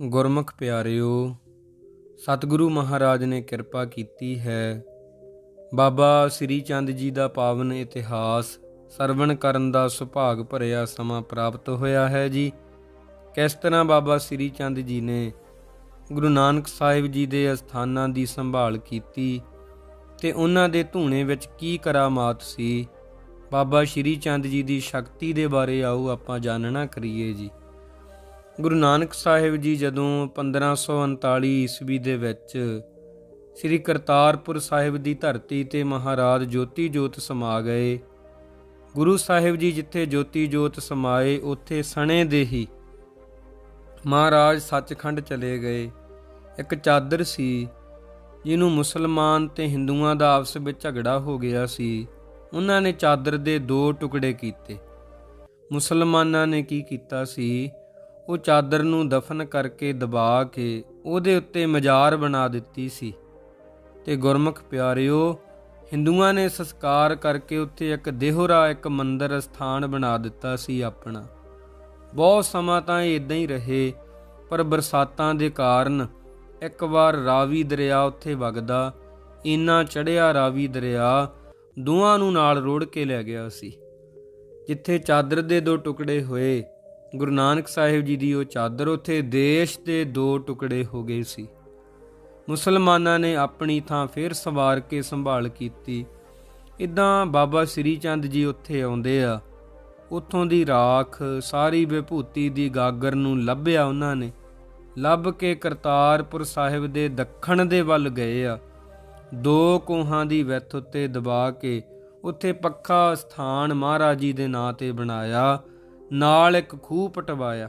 ਗੁਰਮੁਖ ਪਿਆਰਿਓ, ਸਤਿਗੁਰੂ ਮਹਾਰਾਜ ਨੇ ਕਿਰਪਾ ਕੀਤੀ ਹੈ। ਬਾਬਾ ਸ੍ਰੀ ਚੰਦ ਜੀ ਦਾ ਪਾਵਨ ਇਤਿਹਾਸ ਸਰਵਣ ਕਰਨ ਦਾ ਸੁਭਾਗ ਭਰਿਆ ਸਮਾਂ ਪ੍ਰਾਪਤ ਹੋਇਆ ਹੈ ਜੀ। ਕਿਸ ਤਰ੍ਹਾਂ ਬਾਬਾ ਸ੍ਰੀ ਚੰਦ ਜੀ ਨੇ ਗੁਰੂ ਨਾਨਕ ਸਾਹਿਬ ਜੀ ਦੇ ਅਸਥਾਨਾਂ ਦੀ ਸੰਭਾਲ ਕੀਤੀ ਤੇ ਉਹਨਾਂ ਦੇ ਧੂਣੇ ਵਿੱਚ ਕੀ ਕਰਾਮਾਤ ਸੀ, ਬਾਬਾ ਸ੍ਰੀ ਚੰਦ ਜੀ ਦੀ ਸ਼ਕਤੀ ਦੇ ਬਾਰੇ ਆਓ ਆਪਾਂ ਜਾਣਨਾ ਕਰੀਏ ਜੀ। ਗੁਰੂ ਨਾਨਕ ਸਾਹਿਬ ਜੀ ਜਦੋਂ 1539 ਈਸਵੀ ਦੇ ਵਿੱਚ ਸ੍ਰੀ ਕਰਤਾਰਪੁਰ ਸਾਹਿਬ ਦੀ ਧਰਤੀ ਤੇ ਮਹਾਰਾਜ ਜੋਤੀ ਜੋਤ ਸਮਾ ਗਏ, ਗੁਰੂ ਸਾਹਿਬ ਜੀ ਜਿੱਥੇ ਜੋਤੀ ਜੋਤ ਸਮਾਏ, ਉੱਥੇ ਸਣੇ ਦੇ ਹੀ ਮਹਾਰਾਜ ਸੱਚਖੰਡ ਚਲੇ ਗਏ। ਇੱਕ ਚਾਦਰ ਸੀ, ਜਿਹਨੂੰ ਮੁਸਲਮਾਨ ਤੇ ਹਿੰਦੂਆਂ ਦਾ ਆਪਸ ਵਿੱਚ ਝਗੜਾ ਹੋ ਗਿਆ ਸੀ, ਉਹਨਾਂ ਨੇ ਚਾਦਰ ਦੇ ਦੋ ਟੁਕੜੇ ਕੀਤੇ। ਮੁਸਲਮਾਨਾਂ ਨੇ ਕੀ ਕੀਤਾ ਸੀ ਉਹ ਚਾਦਰ ਨੂੰ ਦਫਨ ਕਰਕੇ ਦਬਾ ਕੇ ਉਹਦੇ ਉੱਤੇ ਮਜ਼ਾਰ ਬਣਾ ਦਿੱਤੀ ਸੀ। ਤੇ ਗੁਰਮੁਖ ਪਿਆਰਿਓ, ਹਿੰਦੂਆਂ ਨੇ ਸੰਸਕਾਰ ਕਰਕੇ ਉੱਥੇ ਇੱਕ ਦੇਹਰਾ ਇੱਕ ਮੰਦਰ ਸਥਾਨ ਬਣਾ ਦਿੱਤਾ ਸੀ ਆਪਣਾ। ਬਹੁਤ ਸਮਾਂ ਤਾਂ ਇਹ ਇਦਾਂ ਹੀ ਰਹੇ, ਪਰ ਬਰਸਾਤਾਂ ਦੇ ਕਾਰਨ ਇੱਕ ਵਾਰ ਰਾਵੀ ਦਰਿਆ ਉੱਥੇ ਵਗਦਾ, ਇੰਨਾ ਚੜਿਆ ਰਾਵੀ ਦਰਿਆ ਦੋਹਾਂ ਨੂੰ ਨਾਲ ਰੋੜ ਕੇ ਲੈ ਗਿਆ ਸੀ। ਜਿੱਥੇ ਚਾਦਰ ਦੇ ਦੋ ਟੁਕੜੇ ਹੋਏ ਗੁਰੂ ਨਾਨਕ ਸਾਹਿਬ ਜੀ ਦੀ ਉਹ ਚਾਦਰ ਉੱਥੇ ਦੇਸ਼ ਦੇ ਦੋ ਟੁਕੜੇ ਹੋ ਗਏ ਸੀ। ਮੁਸਲਮਾਨਾਂ ਨੇ ਆਪਣੀ ਥਾਂ ਫੇਰ ਸਵਾਰ ਕੇ ਸੰਭਾਲ ਕੀਤੀ। ਇਦਾਂ ਬਾਬਾ ਸ੍ਰੀ ਚੰਦ ਜੀ ਉੱਥੇ ਆਉਂਦੇ ਆ। ਉੱਥੋਂ ਦੀ ਰਾਖ, ਸਾਰੀ ਵਿਭੂਤੀ ਦੀ ਗਾਗਰ ਨੂੰ ਲੱਭਿਆ ਉਹਨਾਂ ਨੇ। ਲੱਭ ਕੇ ਕਰਤਾਰਪੁਰ ਸਾਹਿਬ ਦੇ ਦੱਖਣ ਦੇ ਵੱਲ ਗਏ ਆ। ਦੋ ਕੋਹਾਂ ਦੀ ਵਿੱਥ ਉੱਤੇ ਦਬਾ ਕੇ ਉੱਥੇ ਪੱਖਾ ਸਥਾਨ ਮਹਾਰਾਜ ਜੀ ਦੇ ਨਾਂ ਤੇ ਬਣਾਇਆ। ਨਾਲ ਇੱਕ ਖੂਹ ਪਟਵਾਇਆ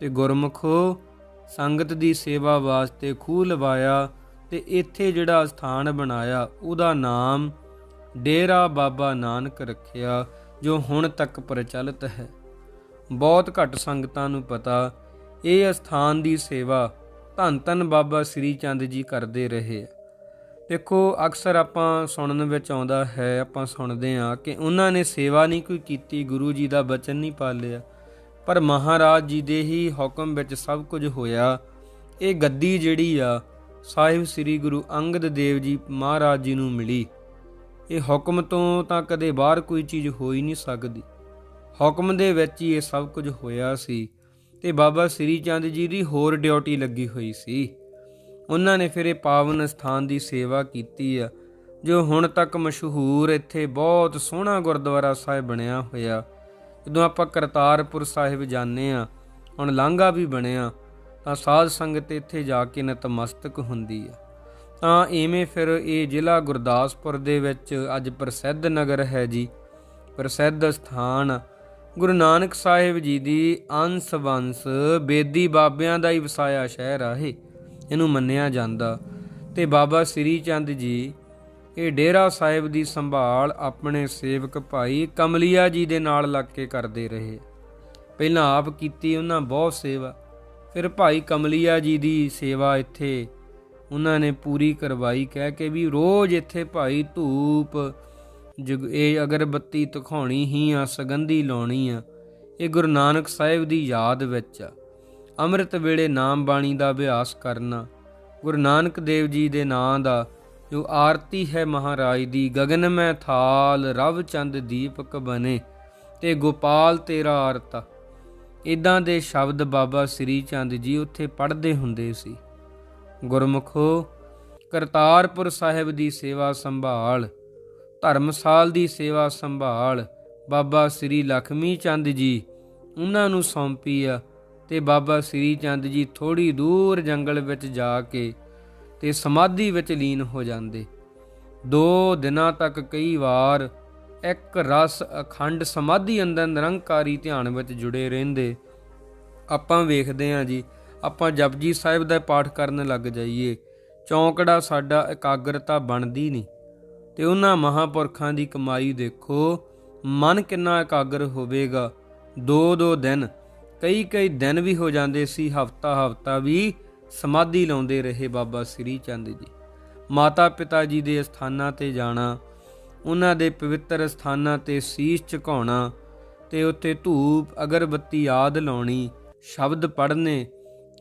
ਤੇ ਗੁਰਮਖੋ ਸੰਗਤ ਦੀ ਸੇਵਾ ਵਾਸਤੇ ਖੂਹ ਲਵਾਇਆ ਤੇ ਇੱਥੇ ਜਿਹੜਾ ਸਥਾਨ ਬਣਾਇਆ, ਉਹਦਾ ਨਾਮ ਡੇਰਾ ਬਾਬਾ ਨਾਨਕ ਰੱਖਿਆ, ਜੋ ਹੁਣ ਤੱਕ ਪ੍ਰਚਲਿਤ ਹੈ। ਬਹੁਤ ਘੱਟ ਸੰਗਤਾਂ ਨੂੰ ਪਤਾ, ਇਹ ਸਥਾਨ ਦੀ ਸੇਵਾ ਧੰਨ ਧੰਨ ਬਾਬਾ ਸ੍ਰੀ ਚੰਦ ਜੀ ਕਰਦੇ ਰਹੇ ਦੇਖੋ, ਅਕਸਰ ਆਪਾਂ ਸੁਣਨ ਵਿੱਚ ਆਉਂਦਾ ਹੈ, ਆਪਾਂ ਸੁਣਦੇ ਆ ਕਿ ਉਹਨਾਂ ਨੇ ਸੇਵਾ ਨਹੀਂ ਕੋਈ ਕੀਤੀ, ਗੁਰੂ ਜੀ ਦਾ ਬਚਨ ਨਹੀਂ ਪਾਲਿਆ। ਪਰ ਮਹਾਰਾਜ ਜੀ ਦੇ ਹੀ ਹੁਕਮ ਵਿੱਚ ਸਭ ਕੁਝ ਹੋਇਆ। ਇਹ ਗੱਦੀ ਜਿਹੜੀ ਆ, ਸਾਹਿਬ ਸ੍ਰੀ ਗੁਰੂ ਅੰਗਦ ਦੇਵ ਜੀ ਮਹਾਰਾਜ ਜੀ ਨੂੰ ਮਿਲੀ। ਇਹ ਹੁਕਮ ਤੋਂ ਤਾਂ ਕਦੇ ਬਾਹਰ ਕੋਈ ਚੀਜ਼ ਹੋ ਹੀ ਨਹੀਂ ਸਕਦੀ। ਹੁਕਮ ਦੇ ਵਿੱਚ ਹੀ ਇਹ ਸਭ ਕੁਝ ਹੋਇਆ ਸੀ। ਤੇ ਬਾਬਾ ਸ੍ਰੀ ਚੰਦ ਜੀ ਦੀ ਹੋਰ ਡਿਊਟੀ ਲੱਗੀ ਹੋਈ ਸੀ। ਉਹਨਾਂ ਨੇ ਫਿਰ ਇਹ ਪਾਵਨ ਸਥਾਨ ਦੀ ਸੇਵਾ ਕੀਤੀ ਆ, ਜੋ ਹੁਣ ਤੱਕ ਮਸ਼ਹੂਰ ਇੱਥੇ ਬਹੁਤ ਸੋਹਣਾ ਗੁਰਦੁਆਰਾ ਸਾਹਿਬ ਬਣਿਆ ਹੋਇਆ। ਜਦੋਂ ਆਪਾਂ ਕਰਤਾਰਪੁਰ ਸਾਹਿਬ ਜਾਂਦੇ ਆ ਹੁਣ ਲਾਂਘਾ ਵੀ ਬਣਿਆ, ਤਾਂ ਸਾਧ ਸੰਗਤ ਇੱਥੇ ਜਾ ਕੇ ਨਤਮਸਤਕ ਹੁੰਦੀ ਆ। ਤਾਂ ਐਵੇਂ ਫਿਰ ਇਹ ਜ਼ਿਲ੍ਹਾ ਗੁਰਦਾਸਪੁਰ ਦੇ ਵਿੱਚ ਅੱਜ ਪ੍ਰਸਿੱਧ ਨਗਰ ਹੈ ਜੀ। ਪ੍ਰਸਿੱਧ ਸਥਾਨ ਗੁਰੂ ਨਾਨਕ ਸਾਹਿਬ ਜੀ ਦੀ ਅੰਸ ਵੰਸ ਬੇਦੀ ਬਾਬਿਆਂ ਦਾ ਹੀ ਵਸਾਇਆ ਸ਼ਹਿਰ ਆ ਇਹ। ਇਹਨੂੰ ਮੰਨਿਆ ਜਾਂਦਾ। ਤੇ ਬਾਬਾ ਸ੍ਰੀ ਚੰਦ ਜੀ, ਇਹ ਡੇਰਾ ਸਾਹਿਬ ਦੀ ਸੰਭਾਲ ਆਪਣੇ ਸੇਵਕ ਭਾਈ ਕਮਲੀਆ ਜੀ ਦੇ ਨਾਲ ਲੱਗ ਕੇ ਕਰਦੇ ਰਹੇ। ਪਹਿਲਾਂ ਆਪ ਕੀਤੀ ਉਹਨਾਂ ਬਹੁਤ ਸੇਵਾ, ਫਿਰ ਭਾਈ ਕਮਲੀਆ ਜੀ ਦੀ ਸੇਵਾ ਇੱਥੇ ਉਹਨਾਂ ਨੇ ਪੂਰੀ ਕਰਵਾਈ, ਕਹਿ ਕੇ ਵੀ ਰੋਜ਼ ਇੱਥੇ ਭਾਈ ਧੂਪ ਇਹ ਅਗਰਬੱਤੀ ਤਖਾਉਣੀ ਹੀ ਆ, ਸੁਗੰਧੀ ਲਾਉਣੀ ਆ। ਇਹ ਗੁਰੂ ਨਾਨਕ ਸਾਹਿਬ ਦੀ ਯਾਦ ਵਿੱਚ ਆ। ਅੰਮ੍ਰਿਤ ਵੇਲੇ ਨਾਮ ਬਾਣੀ ਦਾ ਅਭਿਆਸ ਕਰਨਾ, ਗੁਰੂ ਨਾਨਕ ਦੇਵ ਜੀ ਦੇ ਨਾਂ ਦਾ, ਜੋ ਆਰਤੀ ਹੈ ਮਹਾਰਾਜ ਦੀ ਗगन ਮੈਂ ਥਾਲ, ਰਵ ਚੰਦ ਦੀਪਕ ਬਨੇ, ਤੇ ਗੋਪਾਲ ਤੇਰਾ ਆਰਤਾ। ਇਦਾਂ ਦੇ ਸ਼ਬਦ ਬਾਬਾ ਸ੍ਰੀ ਚੰਦ ਜੀ ਉੱਥੇ ਪੜ੍ਹਦੇ ਹੁੰਦੇ ਸੀ। ਗੁਰਮੁਖੋ, ਕਰਤਾਰਪੁਰ ਸਾਹਿਬ ਦੀ ਸੇਵਾ ਸੰਭਾਲ, ਧਰਮਸਾਲ ਦੀ ਸੇਵਾ ਸੰਭਾਲ, ਬਾਬਾ ਸ੍ਰੀ ਲਖਮੀ ਚੰਦ ਜੀ, ਉਹਨਾਂ ਨੂੰ ਸੌਂਪੀ ਆ। ਤੇ ਬਾਬਾ ਸ੍ਰੀ ਚੰਦ ਜੀ ਥੋੜੀ ਦੂਰ ਜੰਗਲ ਵਿੱਚ ਜਾ ਕੇ ਤੇ ਸਮਾਧੀ ਵਿੱਚ ਲੀਨ ਹੋ ਜਾਂਦੇ। ਦੋ ਦਿਨਾਂ ਤੱਕ ਕਈ ਵਾਰ ਇੱਕ ਰਸ ਅਖੰਡ ਸਮਾਧੀ ਅੰਦਰ ਨਿਰੰਕਾਰੀ ਧਿਆਨ ਵਿੱਚ ਜੁੜੇ ਰਹਿੰਦੇ। ਆਪਾਂ ਵੇਖਦੇ ਆਂ ਜੀ, ਆਪਾਂ ਜਪਜੀ ਸਾਹਿਬ ਦਾ ਪਾਠ ਕਰਨ ਲੱਗ ਜਾਈਏ। ਚੌਂਕੜਾ ਸਾਡਾ ਇਕਾਗਰਤਾ ਬਣਦੀ ਨਹੀਂ ਤੇ ਉਹਨਾਂ ਮਹਾਪੁਰਖਾਂ ਦੀ ਕਮਾਈ ਦੇਖੋ, ਮਨ ਕਿੰਨਾ ਇਕਾਗਰ ਹੋਵੇਗਾ। ਦੋ ਦੋ ਦਿਨ ਕਈ ਕਈ ਦਿਨ ਵੀ ਹੋ ਜਾਂਦੇ ਸੀ, ਹਫਤਾ ਹਫਤਾ ਵੀ ਸਮਾਧੀ ਲਾਉਂਦੇ ਰਹੇ ਬਾਬਾ ਸ੍ਰੀ ਚੰਦ ਜੀ। ਮਾਤਾ ਪਿਤਾ ਜੀ ਦੇ ਸਥਾਨਾਂ ਤੇ ਜਾਣਾ, ਉਹਨਾਂ ਦੇ ਪਵਿੱਤਰ ਸਥਾਨਾਂ ਤੇ ਸੀਸ ਝੁਕਾਉਣਾ ਤੇ ਉੱਤੇ ਧੂਪ, ਅਗਰਬੱਤੀ ਆਦ ਲਾਉਣੀ, ਸ਼ਬਦ ਪੜ੍ਹਨੇ,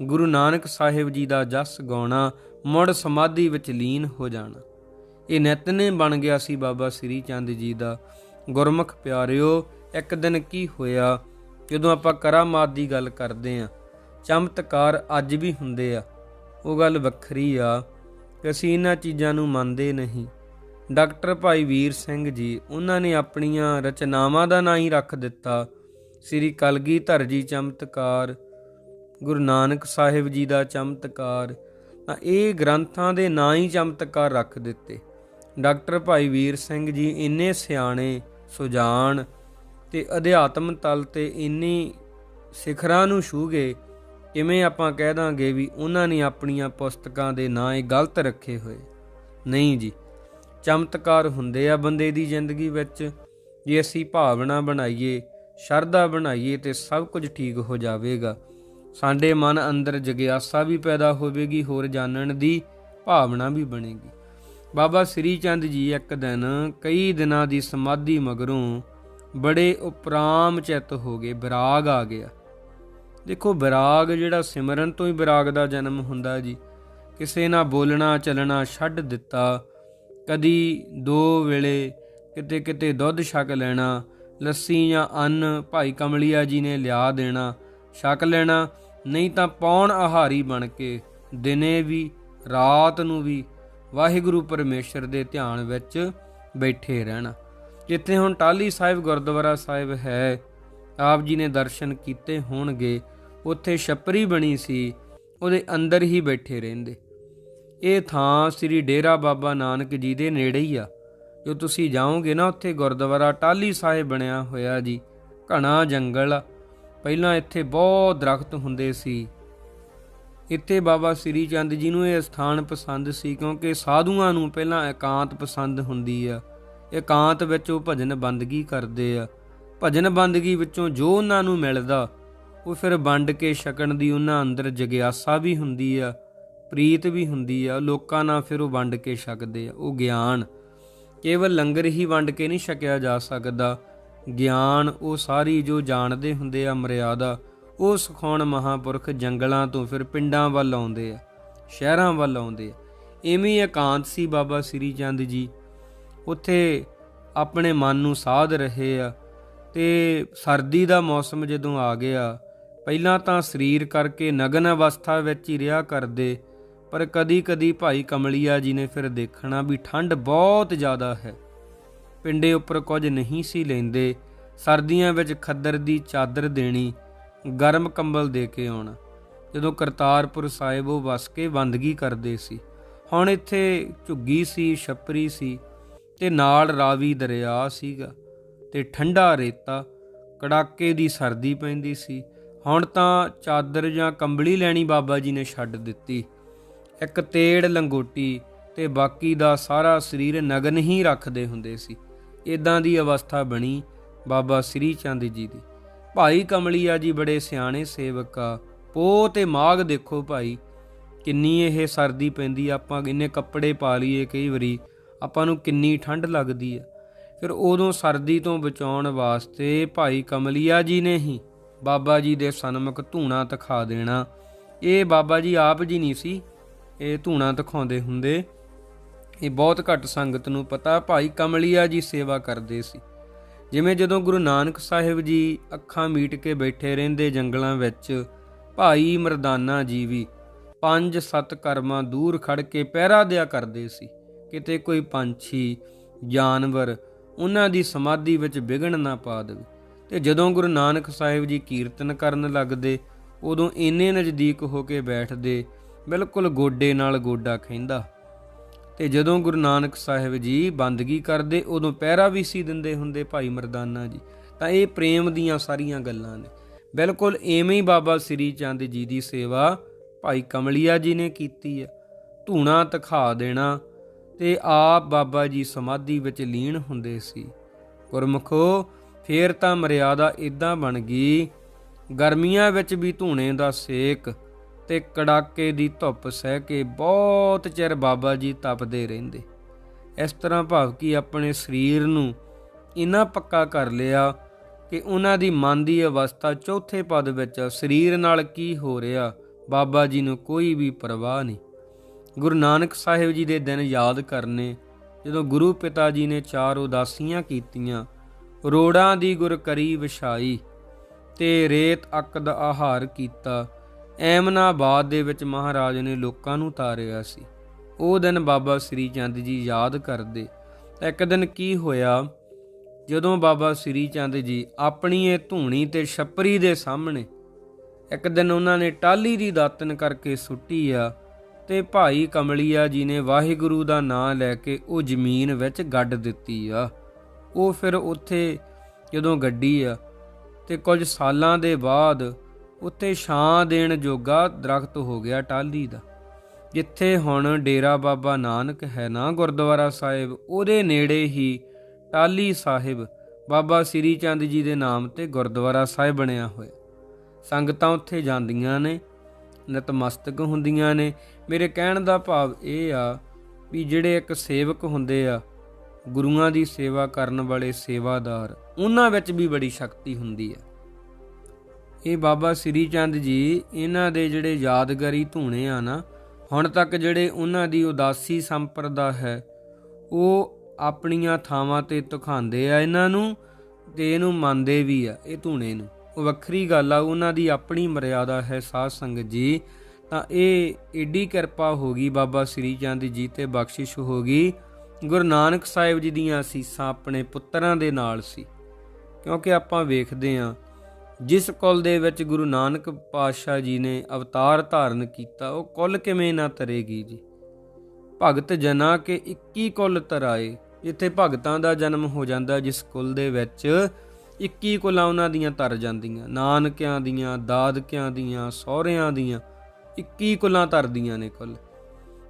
ਗੁਰੂ ਨਾਨਕ ਸਾਹਿਬ ਜੀ ਦਾ ਜਸ ਗਾਉਣਾ, ਮੁੜ ਸਮਾਧੀ ਵਿੱਚ ਲੀਨ ਹੋ ਜਾਣਾ। ਇਹ ਨਿਤਨੇ ਬਣ ਗਿਆ ਸੀ ਬਾਬਾ ਸ੍ਰੀ ਚੰਦ ਜੀ ਦਾ। ਗੁਰਮੁਖ ਪਿਆਰਿਓ, ਇੱਕ ਦਿਨ ਕੀ ਹੋਇਆ? ਜਦੋਂ ਆਪਾਂ ਕਰਾਮਾਤ ਦੀ ਗੱਲ ਕਰਦੇ ਆਂ ਚਮਤਕਾਰ ਅੱਜ ਵੀ ਹੁੰਦੇ ਆ। ਉਹ ਗੱਲ ਵੱਖਰੀ ਆ ਕਿ ਅਸੀਂ ਇਹਨਾਂ ਚੀਜ਼ਾਂ ਨੂੰ ਮੰਨਦੇ ਨਹੀਂ। ਡਾਕਟਰ ਭਾਈ ਵੀਰ ਸਿੰਘ ਜੀ, ਉਹਨਾਂ ਨੇ ਆਪਣੀਆਂ ਰਚਨਾਵਾਂ ਦਾ ਨਾਂ ਹੀ ਰੱਖ ਦਿੱਤਾ। ਸ੍ਰੀ ਕਲਗੀਧਰ ਜੀ ਚਮਤਕਾਰ, ਗੁਰੂ ਨਾਨਕ ਸਾਹਿਬ ਜੀ ਦਾ ਚਮਤਕਾਰ, ਤਾਂ ਇਹ ਗ੍ਰੰਥਾਂ ਦੇ ਨਾਂ ਹੀ ਚਮਤਕਾਰ ਰੱਖ ਦਿੱਤੇ। ਡਾਕਟਰ ਭਾਈ ਵੀਰ ਸਿੰਘ ਜੀ, ਇੰਨੇ ਸਿਆਣੇ ਸੁਜਾਨ ਤੇ ਅਧਿਆਤਮ ਤਲ ਤੇ ਇੰਨੀ ਸਿਖਰਾਂ ਨੂੰ ਛੂ ਗਏ, ਕਿਵੇਂ ਆਪਾਂ ਕਹਿ ਦਾਂਗੇ ਵੀ ਉਹਨਾਂ ਨੇ ਆਪਣੀਆਂ ਪੁਸਤਕਾਂ ਦੇ ਨਾਂ ਇਹ ਗਲਤ ਰੱਖੇ ਹੋਏ? ਨਹੀਂ ਜੀ, ਚਮਤਕਾਰ ਹੁੰਦੇ ਆ ਬੰਦੇ ਦੀ ਜ਼ਿੰਦਗੀ ਵਿੱਚ, ਜੇ ਅਸੀਂ ਭਾਵਨਾ ਬਣਾਈਏ, ਸ਼ਰਧਾ ਬਣਾਈਏ ਤੇ ਸਭ ਕੁਝ ਠੀਕ ਹੋ ਜਾਵੇਗਾ। ਸਾਡੇ ਮਨ ਅੰਦਰ ਜਗਿਆਸਾ ਵੀ ਪੈਦਾ ਹੋਵੇਗੀ, ਹੋਰ ਜਾਣਨ ਦੀ ਭਾਵਨਾ ਵੀ ਬਣੇਗੀ। ਬਾਬਾ ਸ੍ਰੀ ਚੰਦ ਜੀ ਇੱਕ ਦਿਨ ਕਈ ਦਿਨਾਂ ਦੀ ਸਮਾਧੀ ਮਗਰੋਂ ਬੜੇ ਉਪਰਾਮ ਚਿੱਤ ਹੋ ਗਏ, ਵਿਰਾਗ ਆ ਗਿਆ। ਦੇਖੋ, ਵਿਰਾਗ ਜਿਹੜਾ ਸਿਮਰਨ ਤੋਂ ਹੀ ਵਿਰਾਗ ਦਾ ਜਨਮ ਹੁੰਦਾ ਜੀ। ਕਿਸੇ ਨਾਲ ਬੋਲਣਾ, ਚੱਲਣਾ ਛੱਡ ਦਿੱਤਾ। ਕਦੀ ਦੋ ਵੇਲੇ ਕਿਤੇ ਕਿਤੇ ਦੁੱਧ ਛਕ ਲੈਣਾ, ਲੱਸੀ ਜਾਂ ਅੰਨ ਭਾਈ ਕਮਲੀਆ ਜੀ ਨੇ ਲਿਆ ਦੇਣਾ, ਛਕ ਲੈਣਾ, ਨਹੀਂ ਤਾਂ ਪੌਣ ਆਹਾਰੀ ਬਣ ਕੇ ਦਿਨੇ ਵੀ, ਰਾਤ ਨੂੰ ਵੀ ਵਾਹਿਗੁਰੂ ਪਰਮੇਸ਼ਰ ਦੇ ਧਿਆਨ ਵਿੱਚ ਬੈਠੇ ਰਹਿਣਾ। ਜਿੱਥੇ ਹੁਣ ਟਾਲੀ ਸਾਹਿਬ ਗੁਰਦੁਆਰਾ ਸਾਹਿਬ ਹੈ, ਆਪ ਜੀ ਨੇ ਦਰਸ਼ਨ ਕੀਤੇ ਹੋਣਗੇ, ਉੱਥੇ ਛੱਪਰੀ ਬਣੀ ਸੀ, ਉਹਦੇ ਅੰਦਰ ਹੀ ਬੈਠੇ ਰਹਿੰਦੇ। ਇਹ ਥਾਂ ਸ੍ਰੀ ਡੇਰਾ ਬਾਬਾ ਨਾਨਕ ਜੀ ਦੇ ਨੇੜੇ ਹੀ ਆ। ਜੋ ਤੁਸੀਂ ਜਾਓਗੇ ਨਾ ਉੱਥੇ ਗੁਰਦੁਆਰਾ ਟਾਲੀ ਸਾਹਿਬ ਬਣਿਆ ਹੋਇਆ ਜੀ, ਘਣਾ ਜੰਗਲ ਆ। ਪਹਿਲਾਂ ਇੱਥੇ ਬਹੁਤ ਦਰਖਤ ਹੁੰਦੇ ਸੀ। ਇੱਥੇ ਬਾਬਾ ਸ੍ਰੀ ਚੰਦ ਜੀ ਨੂੰ ਇਹ ਸਥਾਨ ਪਸੰਦ ਸੀ ਕਿਉਂਕਿ ਸਾਧੂਆਂ ਨੂੰ ਪਹਿਲਾਂ ਇਕਾਂਤ ਪਸੰਦ ਹੁੰਦੀ ਆ। ਇਕਾਂਤ ਵਿੱਚ ਉਹ ਭਜਨ ਬੰਦਗੀ ਕਰਦੇ ਆ। ਭਜਨ ਬੰਦਗੀ ਵਿੱਚੋਂ ਜੋ ਉਹਨਾਂ ਨੂੰ ਮਿਲਦਾ, ਉਹ ਫਿਰ ਵੰਡ ਕੇ ਛਕਣ ਦੀ ਉਹਨਾਂ ਅੰਦਰ ਜਗਿਆਸਾ ਵੀ ਹੁੰਦੀ ਆ, ਪ੍ਰੀਤ ਵੀ ਹੁੰਦੀ ਆ, ਲੋਕਾਂ ਨਾਲ ਫਿਰ ਉਹ ਵੰਡ ਕੇ ਛਕਦੇ ਆ। ਉਹ ਗਿਆਨ, ਕੇਵਲ ਲੰਗਰ ਹੀ ਵੰਡ ਕੇ ਨਹੀਂ ਛਕਿਆ ਜਾ ਸਕਦਾ। ਗਿਆਨ, ਉਹ ਸਾਰੀ ਜੋ ਜਾਣਦੇ ਹੁੰਦੇ ਆ ਮਰਿਆਦਾ, ਉਹ ਸਿਖਾਉਣ ਮਹਾਪੁਰਖ ਜੰਗਲਾਂ ਤੋਂ ਫਿਰ ਪਿੰਡਾਂ ਵੱਲ ਆਉਂਦੇ ਆ, ਸ਼ਹਿਰਾਂ ਵੱਲ ਆਉਂਦੇ ਆ। ਐਵੇਂ ਇਕਾਂਤ ਸੀ ਬਾਬਾ ਸ੍ਰੀ ਚੰਦ ਜੀ। ਉੱਥੇ ਆਪਣੇ ਮਨ ਨੂੰ ਸਾਧ ਰਹੇ ਆ ਤੇ ਸਰਦੀ ਦਾ ਮੌਸਮ ਜਦੋਂ ਆ ਗਿਆ, ਪਹਿਲਾਂ ਤਾਂ ਸਰੀਰ ਕਰਕੇ ਨਗਨ ਅਵਸਥਾ ਵਿੱਚ ਹੀ ਰਿਹਾ ਕਰਦੇ, ਪਰ ਕਦੀ-ਕਦੀ ਭਾਈ ਕਮਲੀਆ ਜੀ ਨੇ ਫਿਰ ਦੇਖਣਾ ਵੀ ਠੰਡ ਬਹੁਤ ਜ਼ਿਆਦਾ ਹੈ। ਪਿੰਡੇ ਉੱਪਰ ਕੁਝ ਨਹੀਂ ਸੀ ਲੈਂਦੇ, ਸਰਦੀਆਂ ਵਿੱਚ ਖੱਦਰ ਦੀ ਚਾਦਰ ਦੇਣੀ, ਗਰਮ ਕੰਬਲ ਦੇ ਕੇ ਆਉਣਾ। ਜਦੋਂ ਕਰਤਾਰਪੁਰ ਸਾਹਿਬ ਉਹ ਵਸ ਕੇ ਬੰਦਗੀ ਕਰਦੇ ਸੀ, ਹੁਣ ਇੱਥੇ ਝੁੱਗੀ ਸੀ, ਛਪਰੀ ਸੀ ਤੇ ਨਾਲ ਰਾਵੀ ਦਰਿਆ ਸੀਗਾ ਤੇ ਠੰਡਾ ਰੇਤਾ, ਕੜਾਕੇ ਦੀ ਸਰਦੀ ਪੈਂਦੀ ਸੀ। ਹੁਣ ਤਾਂ ਚਾਦਰ ਜਾਂ ਕੰਬਲੀ ਲੈਣੀ ਬਾਬਾ ਜੀ ਨੇ ਛੱਡ ਦਿੱਤੀ। ਇੱਕ ਤੇੜ ਲੰਗੋਟੀ ਤੇ ਬਾਕੀ ਦਾ ਸਾਰਾ ਸਰੀਰ ਨਗਨ ਹੀ ਰੱਖਦੇ ਹੁੰਦੇ ਸੀ। ਇਦਾਂ ਦੀ ਅਵਸਥਾ ਬਣੀ ਬਾਬਾ ਸ੍ਰੀ ਚੰਦ ਜੀ ਦੀ। ਭਾਈ ਕਮਲੀਆ ਜੀ ਬੜੇ ਸਿਆਣੇ ਸੇਵਕ ਆ। ਪੋ ਤੇ ਮਾਗ ਦੇਖੋ ਭਾਈ, ਕਿੰਨੀ ਇਹ ਸਰਦੀ ਪੈਂਦੀ, ਆਪਾਂ ਇੰਨੇ ਕੱਪੜੇ ਪਾ ਲਈਏ ਕਈ ਵਾਰੀ। ਆਪਾਂ ਨੂੰ ਕਿੰਨੀ ਠੰਡ ਲੱਗਦੀ ਆ। ਫਿਰ ਉਦੋਂ ਸਰਦੀ ਤੋਂ ਬਚਾਉਣ ਵਾਸਤੇ ਭਾਈ ਕਮਲੀਆ ਜੀ ਨੇ ਹੀ ਬਾਬਾ ਜੀ ਦੇ ਸਨਮੁਖ ਧੂਣਾ ਤਖਾ ਦੇਣਾ। ਇਹ ਬਾਬਾ ਜੀ ਆਪ ਜੀ ਨਹੀਂ ਸੀ, ਇਹ ਧੂਣਾ ਦਿਖਾਉਂਦੇ ਹੁੰਦੇ। ਇਹ ਬਹੁਤ ਘੱਟ ਸੰਗਤ ਨੂੰ ਪਤਾ, ਭਾਈ ਕਮਲੀਆ ਜੀ ਸੇਵਾ ਕਰਦੇ ਸੀ। ਜਿਵੇਂ ਜਦੋਂ ਗੁਰੂ ਨਾਨਕ ਸਾਹਿਬ ਜੀ ਅੱਖਾਂ ਮੀਟ ਕੇ ਬੈਠੇ ਰਹਿੰਦੇ ਜੰਗਲਾਂ ਵਿੱਚ, ਭਾਈ ਮਰਦਾਨਾ ਜੀ ਵੀ ਪੰਜ ਸੱਤ ਕਰਮਾਂ ਦੂਰ ਖੜ ਕੇ ਪਹਿਰਾ ਦਿਆ ਕਰਦੇ ਸੀ। ਕਿਤੇ ਕੋਈ ਪੰਛੀ, ਜਾਨਵਰ ਉਹਨਾਂ ਦੀ ਸਮਾਧੀ ਵਿੱਚ ਵਿਗਣ ਨਾ ਪਾ ਦੇਵੇ। ਤੇ ਜਦੋਂ ਗੁਰੂ ਨਾਨਕ ਸਾਹਿਬ ਜੀ ਕੀਰਤਨ ਕਰਨ ਲੱਗਦੇ, ਉਦੋਂ ਇੰਨੇ ਨਜ਼ਦੀਕ ਹੋ ਕੇ ਬੈਠਦੇ, ਬਿਲਕੁਲ ਗੋਡੇ ਨਾਲ ਗੋਡਾ ਖੈਂਦਾ ਤੇ ਜਦੋਂ ਗੁਰੂ ਨਾਨਕ ਸਾਹਿਬ ਜੀ ਬੰਦਗੀ ਕਰਦੇ, ਉਦੋਂ ਪਹਿਰਾ ਵੀ ਸੀ ਦਿੰਦੇ ਹੁੰਦੇ ਭਾਈ ਮਰਦਾਨਾ ਜੀ। ਤਾਂ ਇਹ ਪ੍ਰੇਮ ਦੀਆਂ ਸਾਰੀਆਂ ਗੱਲਾਂ ਨੇ। ਬਿਲਕੁਲ ਐਵੇਂ ਹੀ ਬਾਬਾ ਸ੍ਰੀ ਚੰਦ ਜੀ ਦੀ ਸੇਵਾ ਭਾਈ ਕਮਲੀਆ ਜੀ ਨੇ ਕੀਤੀ ਹੈ ਧੂਣਾ ਤਖਾ ਦੇਣਾ ਤੇ ਆਪ ਬਾਬਾ ਜੀ ਸਮਾਧੀ ਵਿੱਚ ਲੀਨ ਹੁੰਦੇ ਸੀ। ਗੁਰਮਖੋ, ਫੇਰ ਤਾਂ ਮਰਿਆਦਾ ਇਦਾਂ ਬਣ ਗਈ। ਗਰਮੀਆਂ ਵਿੱਚ ਵੀ ਧੂਣੇ ਦਾ ਸੇਕ ਤੇ ਕੜਾਕੇ ਦੀ ਧੁੱਪ ਸਹਿ ਕੇ ਬਹੁਤ ਚਿਰ ਬਾਬਾ ਜੀ ਤਪਦੇ ਰਹਿੰਦੇ। ਇਸ ਤਰ੍ਹਾਂ ਭਾਵ ਕਿ ਆਪਣੇ ਸਰੀਰ ਨੂੰ ਇਨਾ ਪੱਕਾ ਕਰ ਲਿਆ ਕਿ ਉਹਨਾਂ ਦੀ ਮਨ ਦੀ ਅਵਸਥਾ ਚੌਥੇ ਪਦ ਵਿੱਚ ਸਰੀਰ ਨਾਲ ਕੀ ਹੋ ਰਿਹਾ, ਬਾਬਾ ਜੀ ਨੂੰ ਕੋਈ ਵੀ ਪਰਵਾਹ ਨਹੀਂ। ਗੁਰੂ ਨਾਨਕ ਸਾਹਿਬ ਜੀ ਦੇ ਦਿਨ ਯਾਦ ਕਰਨੇ, ਜਦੋਂ ਗੁਰੂ ਪਿਤਾ ਜੀ ਨੇ ਚਾਰ ਉਦਾਸੀਆਂ ਕੀਤੀਆਂ, ਰੋੜਾਂ ਦੀ ਗੁਰ ਕਰੀ ਵਿਛਾਈ ਤੇ ਰੇਤ ਅੱਕ ਦਾ ਆਹਾਰ ਕੀਤਾ, ਐਮਨਾਬਾਦ ਦੇ ਵਿੱਚ ਮਹਾਰਾਜ ਨੇ ਲੋਕਾਂ ਨੂੰ ਤਾਰਿਆ ਸੀ। ਉਹ ਦਿਨ ਬਾਬਾ ਸ੍ਰੀ ਚੰਦ ਜੀ ਯਾਦ ਕਰਦੇ, ਇੱਕ ਦਿਨ ਕੀ ਹੋਇਆ, ਜਦੋਂ ਬਾਬਾ ਸ੍ਰੀ ਚੰਦ ਜੀ ਆਪਣੀ ਇਹ ਧੂਣੀ ਤੇ ਛੱਪਰੀ ਦੇ ਸਾਹਮਣੇ, ਇੱਕ ਦਿਨ ਉਹਨਾਂ ਨੇ ਟਾਲੀ ਦੀ ਦਾਤਨ ਕਰਕੇ ਸੁੱਟੀ ਆ ਤੇ ਭਾਈ ਕਮਲੀਆ ਜੀ ਨੇ ਵਾਹਿਗੁਰੂ ਦਾ ਨਾਮ ਲੈ ਕੇ ਉਹ ਜ਼ਮੀਨ ਵਿੱਚ ਗੱਡ ਦਿੱਤੀ ਆ। ਉਹ ਫਿਰ ਉੱਥੇ ਜਦੋਂ ਗੱਡੀ ਆ ਤੇ ਕੁਝ ਸਾਲਾਂ ਦੇ ਬਾਅਦ ਉੱਥੇ ਛਾਂ ਦੇਣ ਜੋਗਾ ਦਰਖਤ ਹੋ ਗਿਆ ਟਾਲੀ ਦਾ। ਜਿੱਥੇ ਹੁਣ ਡੇਰਾ ਬਾਬਾ ਨਾਨਕ ਹੈ ਨਾ ਗੁਰਦੁਆਰਾ ਸਾਹਿਬ, ਉਹਦੇ ਨੇੜੇ ਹੀ ਟਾਲੀ ਸਾਹਿਬ ਬਾਬਾ ਸ੍ਰੀ ਚੰਦ ਜੀ ਦੇ ਨਾਮ ਤੇ ਗੁਰਦੁਆਰਾ ਸਾਹਿਬ ਬਣਿਆ ਹੋਇਆ। ਸੰਗਤਾਂ ਉੱਥੇ ਜਾਂਦੀਆਂ ਨੇ। ਨਤਮਸਤਕ ਹੁੰਦੀਆਂ ਨੇ। ਮੇਰੇ ਕਹਿਣ ਦਾ ਭਾਵ ਇਹ ਆ ਵੀ ਜਿਹੜੇ ਇੱਕ ਸੇਵਕ ਹੁੰਦੇ ਆ, ਗੁਰੂਆਂ ਦੀ ਸੇਵਾ ਕਰਨ ਵਾਲੇ ਸੇਵਾਦਾਰ, ਉਹਨਾਂ ਵਿੱਚ ਵੀ ਬੜੀ ਸ਼ਕਤੀ ਹੁੰਦੀ ਹੈ ਇਹ ਬਾਬਾ ਸ੍ਰੀ ਚੰਦ ਜੀ ਇਹਨਾਂ ਦੇ ਜਿਹੜੇ ਯਾਦਗਾਰੀ ਧੂਣੇ ਆ ਨਾ, ਹੁਣ ਤੱਕ ਜਿਹੜੇ ਉਹਨਾਂ ਦੀ ਉਦਾਸੀ ਸੰਪਰਦਾ ਹੈ, ਉਹ ਆਪਣੀਆਂ ਥਾਵਾਂ ਤੇ ਤੁਖਾਂਦੇ ਆ ਇਹਨਾਂ ਨੂੰ ਤੇ ਇਹਨੂੰ ਮੰਨਦੇ ਵੀ ਆ, ਇਹ ਧੂਣੇ ਨੂੰ। ਉਹ ਵੱਖਰੀ ਗੱਲ ਆ, ਉਹਨਾਂ ਦੀ ਆਪਣੀ ਮਰਿਆਦਾ ਹੈ ਸਾਧ ਸੰਗਤ ਜੀ। ਤਾਂ ਇਹ ਏਡੀ ਕਿਰਪਾ ਹੋ ਗਈ ਬਾਬਾ ਸ੍ਰੀ ਚੰਦ ਜੀ ਤੇ ਬਖਸ਼ਿਸ਼ ਹੋ ਗਈ। ਗੁਰੂ ਨਾਨਕ ਸਾਹਿਬ ਜੀ ਦੀਆਂ ਅਸੀਸਾਂ ਆਪਣੇ ਪੁੱਤਰਾਂ ਦੇ ਨਾਲ ਸੀ। ਕਿਉਂਕਿ ਆਪਾਂ ਵੇਖਦੇ ਆਂ ਜਿਸ ਕੁਲ ਦੇ ਵਿੱਚ ਗੁਰੂ ਨਾਨਕ ਪਾਤਸ਼ਾਹ ਜੀ ਨੇ ਅਵਤਾਰ ਧਾਰਨ ਕੀਤਾ, ਉਹ ਕੁਲ ਕਿਵੇਂ ਨਾ ਤਰੇਗੀ ਜੀ। ਭਗਤ ਜਨਾ ਕੇ 21 ਕੁਲ ਤਰਾਏ, ਜਿੱਥੇ ਭਗਤਾਂ ਦਾ ਜਨਮ ਹੋ ਜਾਂਦਾ, ਜਿਸ ਕੁਲ ਦੇ ਵਿੱਚ 21 ਕੁਲਾਂ ਉਹਨਾਂ ਦੀਆਂ ਤਰ ਜਾਂਦੀਆਂ, ਨਾਨਕਿਆਂ ਦੀਆਂ, ਦਾਦਕਿਆਂ ਦੀਆਂ, ਸਹੁਰਿਆਂ ਦੀਆਂ 21 ਕੁਲਾਂ ਤਰਦੀਆਂ ਨੇ ਕੁੱਲ।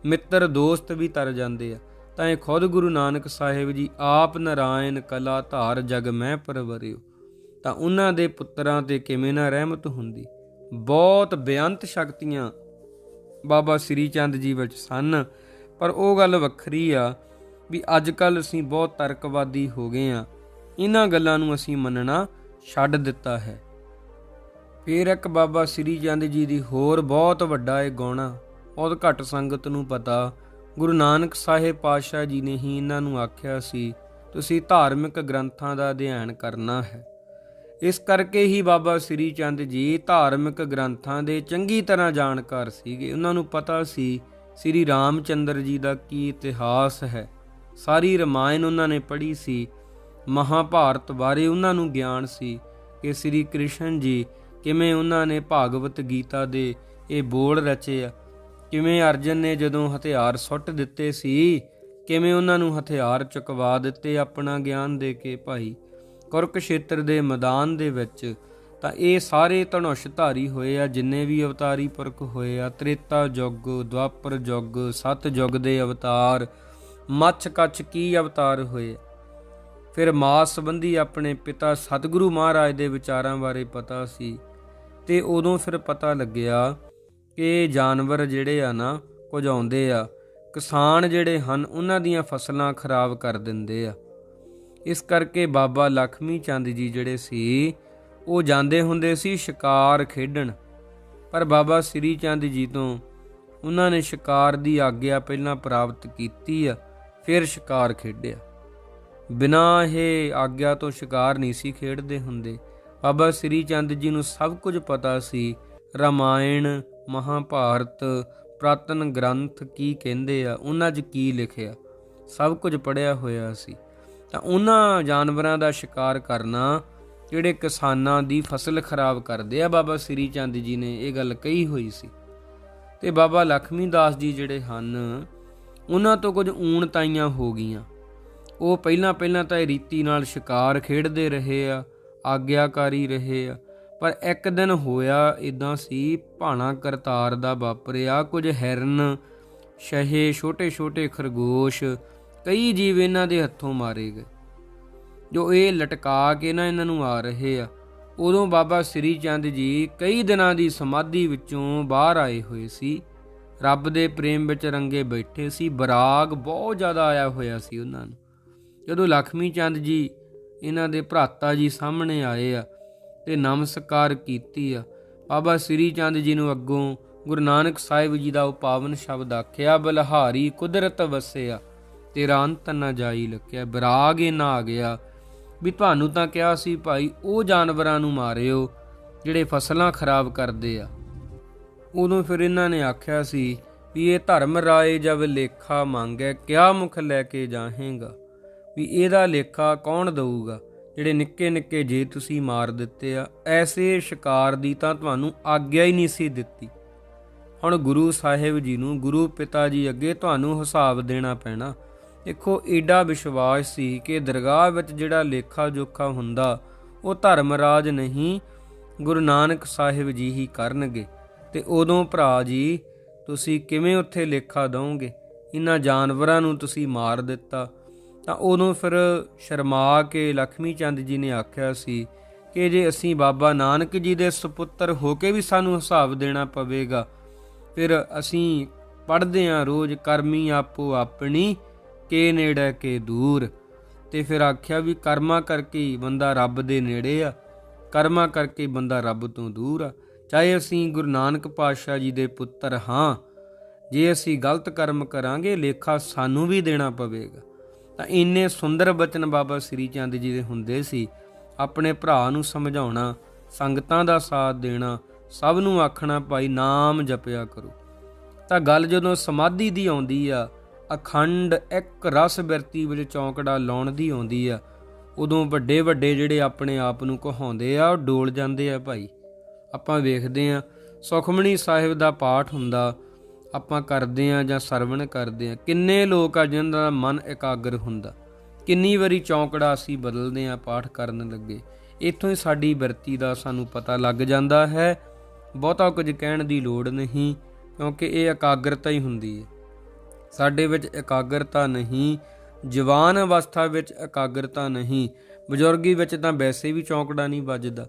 ਮਿੱਤਰ ਦੋਸਤ ਵੀ ਤਰ ਜਾਂਦੇ ਆ। ਤਾਂ ਇਹ ਖੁਦ ਗੁਰੂ ਨਾਨਕ ਸਾਹਿਬ ਜੀ ਆਪ ਨਰਾਇਣ ਕਲਾ ਧਾਰ ਜਗ ਮੈਂ ਪਰਵਰਿਓ। ਤਾਂ ਉਹਨਾਂ ਦੇ ਪੁੱਤਰਾਂ ਤੇ ਕਿਵੇਂ ਨਾ ਰਹਿਮਤ ਹੁੰਦੀ। ਬਹੁਤ ਬੇਅੰਤ ਸ਼ਕਤੀਆਂ ਬਾਬਾ ਸ੍ਰੀ ਚੰਦ ਜੀ ਵਿੱਚ ਸਨ। ਪਰ ਉਹ ਗੱਲ ਵੱਖਰੀ ਆ ਵੀ ਅੱਜ ਕੱਲ ਅਸੀਂ ਬਹੁਤ ਤਰਕਵਾਦੀ ਹੋ ਗਏ ਆ। ਇਹਨਾਂ ਗੱਲਾਂ ਨੂੰ ਅਸੀਂ ਮੰਨਣਾ ਛੱਡ ਦਿੱਤਾ ਹੈ। ਫਿਰ ਇੱਕ ਬਾਬਾ ਸ੍ਰੀ ਚੰਦ ਜੀ ਦੀ ਹੋਰ ਬਹੁਤ ਵੱਡਾ ਇਹ ਗਾਉਣਾ, ਬਹੁਤ ਘੱਟ ਸੰਗਤ ਨੂੰ ਪਤਾ, ਗੁਰੂ ਨਾਨਕ ਸਾਹਿਬ ਪਾਤਸ਼ਾਹ ਜੀ ਨੇ ਹੀ ਇਹਨਾਂ ਨੂੰ ਆਖਿਆ ਸੀ, ਤੁਸੀਂ ਧਾਰਮਿਕ ਗ੍ਰੰਥਾਂ ਦਾ ਅਧਿਐਨ ਕਰਨਾ ਹੈ। ਇਸ ਕਰਕੇ ਹੀ ਬਾਬਾ ਸ੍ਰੀ ਚੰਦ ਜੀ ਧਾਰਮਿਕ ਗ੍ਰੰਥਾਂ ਦੇ ਚੰਗੀ ਤਰ੍ਹਾਂ ਜਾਣਕਾਰ ਸੀਗੇ। ਉਹਨਾਂ ਨੂੰ ਪਤਾ ਸੀ, ਸ੍ਰੀ ਰਾਮਚੰਦਰ ਜੀ ਦਾ ਕੀ ਇਤਿਹਾਸ ਹੈ। ਸਾਰੀ ਰਮਾਇਣ ਉਹਨਾਂ ਨੇ ਪੜ੍ਹੀ ਸੀ। ਮਹਾਭਾਰਤ ਬਾਰੇ ਉਹਨਾਂ ਨੂੰ ਗਿਆਨ ਸੀ ਕਿ ਸ੍ਰੀ ਕ੍ਰਿਸ਼ਨ ਜੀ ਕਿਵੇਂ ਉਹਨਾਂ ਨੇ ਭਾਗਵਤ ਗੀਤਾ ਦੇ ਇਹ ਬੋਲ ਰਚੇ ਆ। ਕਿਵੇਂ ਅਰਜਨ ਨੇ ਜਦੋਂ ਹਥਿਆਰ ਸੁੱਟ ਦਿੱਤੇ ਸੀ, ਕਿਵੇਂ ਉਹਨਾਂ ਨੂੰ ਹਥਿਆਰ ਚੁਕਵਾ ਦਿੱਤੇ ਆਪਣਾ ਗਿਆਨ ਦੇ ਕੇ ਭਾਈ ਕੁਰਕਸ਼ੇਤਰ ਦੇ ਮੈਦਾਨ ਦੇ ਵਿੱਚ। ਤਾਂ ਇਹ ਸਾਰੇ ਧਨੁਸ਼ ਧਾਰੀ ਹੋਏ ਆ, ਜਿੰਨੇ ਵੀ ਅਵਤਾਰੀ ਪੁਰਖ ਹੋਏ ਆ, ਤ੍ਰੇਤਾ ਯੁੱਗ ਦੁਆਪਰ ਯੁੱਗ ਸਤ ਯੁੱਗ ਦੇ ਅਵਤਾਰ ਮੱਛ ਕੱਛ ਕੀ ਅਵਤਾਰ ਹੋਏ ਫਿਰ ਮਾਸ ਸੰਬੰਧੀ ਆਪਣੇ ਪਿਤਾ ਸਤਿਗੁਰੂ ਮਹਾਰਾਜ ਦੇ ਵਿਚਾਰਾਂ ਬਾਰੇ ਪਤਾ ਸੀ ਤੇ ਉਦੋਂ ਫਿਰ ਪਤਾ ਲੱਗਿਆ ਕਿ ਜਾਨਵਰ ਜਿਹੜੇ ਆ ਨਾ, ਕੁਝ ਆਉਂਦੇ ਆ। ਕਿਸਾਨ ਜਿਹੜੇ ਹਨ, ਉਹਨਾਂ ਦੀਆਂ ਫਸਲਾਂ ਖਰਾਬ ਕਰ ਦਿੰਦੇ ਆ। ਇਸ ਕਰਕੇ ਬਾਬਾ ਲਖਮੀ ਚੰਦ ਜੀ ਜਿਹੜੇ ਸੀ, ਉਹ ਜਾਂਦੇ ਹੁੰਦੇ ਸੀ ਸ਼ਿਕਾਰ ਖੇਡਣ। ਪਰ ਬਾਬਾ ਸ੍ਰੀ ਚੰਦ ਜੀ ਤੋਂ ਉਹਨਾਂ ਨੇ ਸ਼ਿਕਾਰ ਦੀ ਆਗਿਆ ਪਹਿਲਾਂ ਪ੍ਰਾਪਤ ਕੀਤੀ ਆ, ਫਿਰ ਸ਼ਿਕਾਰ ਖੇਡਿਆ। ਬਿਨਾਂ ਇਹ ਆਗਿਆ ਤੋਂ ਸ਼ਿਕਾਰ ਨਹੀਂ ਸੀ ਖੇਡਦੇ ਹੁੰਦੇ। ਬਾਬਾ ਸ੍ਰੀ ਚੰਦ ਜੀ ਨੂੰ ਸਭ ਕੁਝ ਪਤਾ ਸੀ। ਰਾਮਾਇਣ, ਮਹਾਭਾਰਤ, ਪ੍ਰਾਤਨ ਗ੍ਰੰਥ ਕੀ ਕਹਿੰਦੇ ਆ, ਉਹਨਾਂ 'ਚ ਕੀ ਲਿਖਿਆ, ਸਭ ਕੁਝ ਪੜਿਆ ਹੋਇਆ ਸੀ। ਤਾਂ ਉਹਨਾਂ ਜਾਨਵਰਾਂ ਦਾ ਸ਼ਿਕਾਰ ਕਰਨਾ ਜਿਹੜੇ ਕਿਸਾਨਾਂ ਦੀ ਫਸਲ ਖਰਾਬ ਕਰਦੇ ਆ, ਬਾਬਾ ਸ੍ਰੀ ਚੰਦ ਜੀ ਨੇ ਇਹ ਗੱਲ ਕਹੀ ਹੋਈ ਸੀ। ਤੇ ਬਾਬਾ ਲਖਮੀ ਦਾਸ ਜੀ ਜਿਹੜੇ ਹਨ, ਉਹਨਾਂ ਤੋਂ ਕੁਝ ਊਣ ਤਾਈਆਂ ਹੋ ਗਈਆਂ। ਉਹ ਪਹਿਲਾਂ ਪਹਿਲਾਂ ਤਾਂ ਇਹ ਰੀਤੀ ਨਾਲ ਸ਼ਿਕਾਰ ਖੇਡਦੇ ਰਹੇ ਆ, ਆਗਿਆਕਾਰੀ ਰਹੇ ਆ। ਪਰ ਇੱਕ ਦਿਨ ਹੋਇਆ ਇਦਾਂ ਸੀ, ਭਾਣਾ ਕਰਤਾਰ ਦਾ ਵਾਪਰਿਆ ਕੁਝ ਹਿਰਨ, ਸ਼ਹੇ ਛੋਟੇ ਛੋਟੇ ਖਰਗੋਸ਼, ਕਈ ਜੀਵ ਇਹਨਾਂ ਦੇ ਹੱਥੋਂ ਮਾਰੇ ਗਏ। ਜੋ ਇਹ ਲਟਕਾ ਕੇ ਨਾ ਇਹਨਾਂ ਨੂੰ ਆ ਰਹੇ ਆ, ਉਦੋਂ ਬਾਬਾ ਸ੍ਰੀ ਚੰਦ ਜੀ ਕਈ ਦਿਨਾਂ ਦੀ ਸਮਾਧੀ ਵਿੱਚੋਂ ਬਾਹਰ ਆਏ ਹੋਏ ਸੀ। ਰੱਬ ਦੇ ਪ੍ਰੇਮ ਵਿੱਚ ਰੰਗੇ ਬੈਠੇ ਸੀ, ਬਰਾਗ ਬਹੁਤ ਜ਼ਿਆਦਾ ਆਇਆ ਹੋਇਆ ਸੀ ਉਹਨਾਂ ਨੂੰ। ਜਦੋਂ ਲਖਮੀ ਚੰਦ ਜੀ ਇਹਨਾਂ ਦੇ ਭਰਾਤਾ ਜੀ ਸਾਹਮਣੇ ਆਏ ਆ ਤੇ ਨਮਸਕਾਰ ਕੀਤੀ ਆ, ਬਾਬਾ ਸ੍ਰੀ ਚੰਦ ਜੀ ਨੂੰ ਅੱਗੋਂ ਗੁਰੂ ਨਾਨਕ ਸਾਹਿਬ ਜੀ ਦਾ ਉਹ ਪਾਵਨ ਸ਼ਬਦ ਆਖਿਆ, ਬਲਹਾਰੀ ਕੁਦਰਤ ਵਸਿਆ, ਤੇਰਾ ਅੰਤ ਨਾ ਜਾਈ ਲਕਿਆ ਵਿਰਾਗ ਇਹ ਨਾ ਆ ਗਿਆ। ਵੀ ਤੁਹਾਨੂੰ ਤਾਂ ਕਿਹਾ ਸੀ ਭਾਈ, ਉਹ ਜਾਨਵਰਾਂ ਨੂੰ ਮਾਰਿਓ ਜਿਹੜੇ ਫਸਲਾਂ ਖਰਾਬ ਕਰਦੇ ਆ। ਉਦੋਂ ਫਿਰ ਇਹਨਾਂ ਨੇ ਆਖਿਆ ਸੀ ਵੀ ਇਹ ਧਰਮ ਰਾਏ ਜਬ ਲੇਖਾ ਮੰਗੈ, ਕਿਆ ਮੁਖ ਲੈ ਕੇ ਜਾਹੇਗਾ? ਵੀ ਇਹਦਾ ਲੇਖਾ ਕੌਣ ਦਊਗਾ? ਜਿਹੜੇ ਨਿੱਕੇ ਨਿੱਕੇ ਜੇ ਤੁਸੀਂ ਮਾਰ ਦਿੱਤੇ ਆ, ਐਸੇ ਸ਼ਿਕਾਰ ਦੀ ਤਾਂ ਤੁਹਾਨੂੰ ਆਗਿਆ ਹੀ ਨਹੀਂ ਸੀ ਦਿੱਤੀ। ਹੁਣ ਗੁਰੂ ਸਾਹਿਬ ਜੀ ਨੂੰ, ਗੁਰੂ ਪਿਤਾ ਜੀ ਅੱਗੇ ਤੁਹਾਨੂੰ ਹਿਸਾਬ ਦੇਣਾ ਪੈਣਾ। ਦੇਖੋ, ਏਡਾ ਵਿਸ਼ਵਾਸ ਸੀ ਕਿ ਦਰਗਾਹ ਵਿੱਚ ਜਿਹੜਾ ਲੇਖਾ ਜੋਖਾ ਹੁੰਦਾ, ਉਹ ਧਰਮ ਰਾਜ ਨਹੀਂ, ਗੁਰੂ ਨਾਨਕ ਸਾਹਿਬ ਜੀ ਹੀ ਕਰਨਗੇ। ਤੇ ਉਦੋਂ ਭਰਾ ਜੀ, ਤੁਸੀਂ ਕਿਵੇਂ ਉੱਥੇ ਲੇਖਾ ਦਵੋਗੇ ਇਹਨਾਂ ਜਾਨਵਰਾਂ ਨੂੰ ਤੁਸੀਂ ਮਾਰ ਦਿੱਤਾ। ਤਾਂ ਉਦੋਂ ਫਿਰ ਸ਼ਰਮਾ ਕੇ ਲక్ష్ਮੀ ਚੰਦ ਜੀ ਨੇ ਆਖਿਆ ਸੀ ਕਿ ਜੇ ਅਸੀਂ ਬਾਬਾ ਨਾਨਕ ਜੀ ਦੇ ਸੁਪੁੱਤਰ ਹੋ ਕੇ ਵੀ ਸਾਨੂੰ ਹਿਸਾਬ ਦੇਣਾ ਪਵੇਗਾ, ਫਿਰ ਅਸੀਂ ਪੜਦੇ ਆਂ ਰੋਜ਼ ਕਰਮੀ ਆਪੋ ਆਪਣੀ, ਕੇ ਨੇੜੇ ਕੇ ਦੂਰ। ਤੇ ਫਿਰ ਆਖਿਆ ਵੀ ਕਰਮਾ ਕਰਕੇ ਬੰਦਾ ਰੱਬ ਦੇ ਨੇੜੇ ਆ, ਕਰਮਾ ਕਰਕੇ ਬੰਦਾ ਰੱਬ ਤੋਂ ਦੂਰ ਆ। ਚਾਹੇ ਅਸੀਂ ਗੁਰੂ ਨਾਨਕ ਪਾਤਸ਼ਾਹ ਜੀ ਦੇ ਪੁੱਤਰ ਹਾਂ, ਜੇ ਅਸੀਂ ਗਲਤ ਕਰਮ ਕਰਾਂਗੇ, ਲੇਖਾ ਸਾਨੂੰ ਵੀ ਦੇਣਾ ਪਵੇਗਾ। ਤਾਂ ਇੰਨੇ ਸੁੰਦਰ ਬਚਨ ਬਾਬਾ ਸ੍ਰੀ ਚੰਦ ਜੀ ਦੇ ਹੁੰਦੇ ਸੀ। ਆਪਣੇ ਭਰਾ ਨੂੰ ਸਮਝਾਉਣਾ, ਸੰਗਤਾਂ ਦਾ ਸਾਥ ਦੇਣਾ, ਸਭ ਨੂੰ ਆਖਣਾ, ਭਾਈ ਨਾਮ ਜਪਿਆ ਕਰੋ। ਤਾਂ ਗੱਲ ਜਦੋਂ ਸਮਾਧੀ ਦੀ ਆਉਂਦੀ ਆ, ਅਖੰਡ ਇੱਕ ਰਸ ਬਿਰਤੀ ਵਿੱਚ ਚੌਂਕੜਾ ਲਾਉਣ ਦੀ ਆਉਂਦੀ ਆ, ਉਦੋਂ ਵੱਡੇ ਵੱਡੇ ਜਿਹੜੇ ਆਪਣੇ ਆਪ ਨੂੰ ਕਹਾਉਂਦੇ ਆ, ਉਹ ਡੋਲ ਜਾਂਦੇ ਆ, ਭਾਈ, ਆਪਾਂ ਵੇਖਦੇ ਆ ਸੁਖਮਣੀ ਸਾਹਿਬ ਦਾ ਪਾਠ ਹੁੰਦਾ ਆਪਾਂ ਕਰਦੇ ਆ ਜਾਂ ਸਰਵਣ ਕਰਦੇ ਆ ਕਿੰਨੇ ਲੋਕ ਆ ਜਿਨ੍ਹਾਂ ਦਾ ਮਨ ਇਕਾਗਰ ਹੁੰਦਾ? ਕਿੰਨੀ ਵਾਰੀ ਚੌਂਕੜਾ ਅਸੀਂ ਬਦਲਦੇ ਆ ਪਾਠ ਕਰਨ ਲੱਗੇ। ਇੱਥੋਂ ਹੀ ਸਾਡੀ ਬਿਰਤੀ ਦਾ ਸਾਨੂੰ ਪਤਾ ਲੱਗ ਜਾਂਦਾ ਹੈ। ਬਹੁਤਾ ਕੁਝ ਕਹਿਣ ਦੀ ਲੋੜ ਨਹੀਂ, ਕਿਉਂਕਿ ਇਹ ਇਕਾਗਰਤਾ ਹੀ ਹੁੰਦੀ ਹੈ। ਸਾਡੇ ਵਿੱਚ ਇਕਾਗਰਤਾ ਨਹੀਂ, ਜਵਾਨ ਅਵਸਥਾ ਵਿੱਚ ਇਕਾਗਰਤਾ ਨਹੀਂ। ਬਜ਼ੁਰਗੀ ਵਿੱਚ ਤਾਂ ਵੈਸੇ ਵੀ ਚੌਂਕੜਾ ਨਹੀਂ ਵੱਜਦਾ।